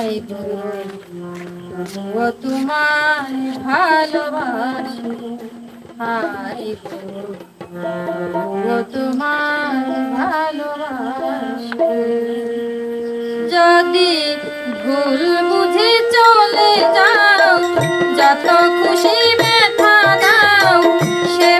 চাই তবুও তোমার ভালোবাসি। হাই তবুও তোমার ভালোবাসি। যদি ভুল বুঝে চলে যাও, যত খুশি ব্যথা দাও সে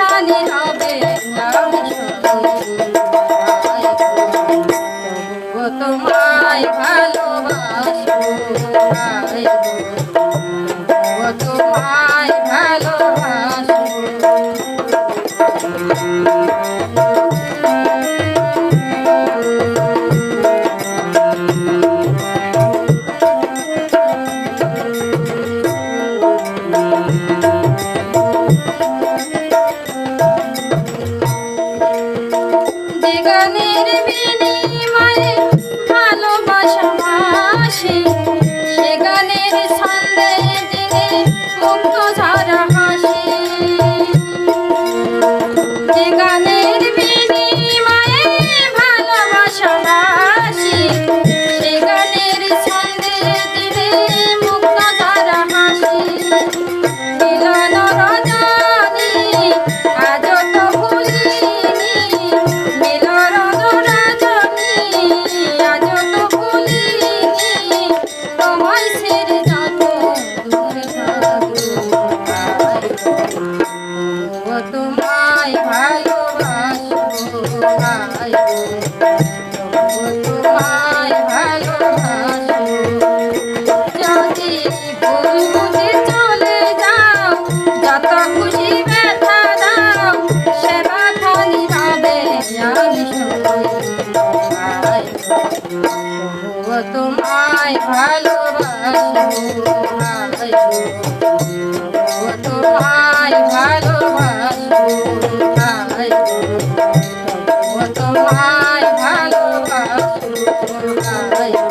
প্রাণের হবে তোমায় ভালোবাসবো তোমায় ভালোবাসবো ভালোবাসা মাসে সে গানের সন্দেহ তোমায় ভালোবাসবো তোমায় ভালোবাসবো যদি যত খুশি দাও সে ব্যথা নিরাবে আমি তোমায় তোমায় 不。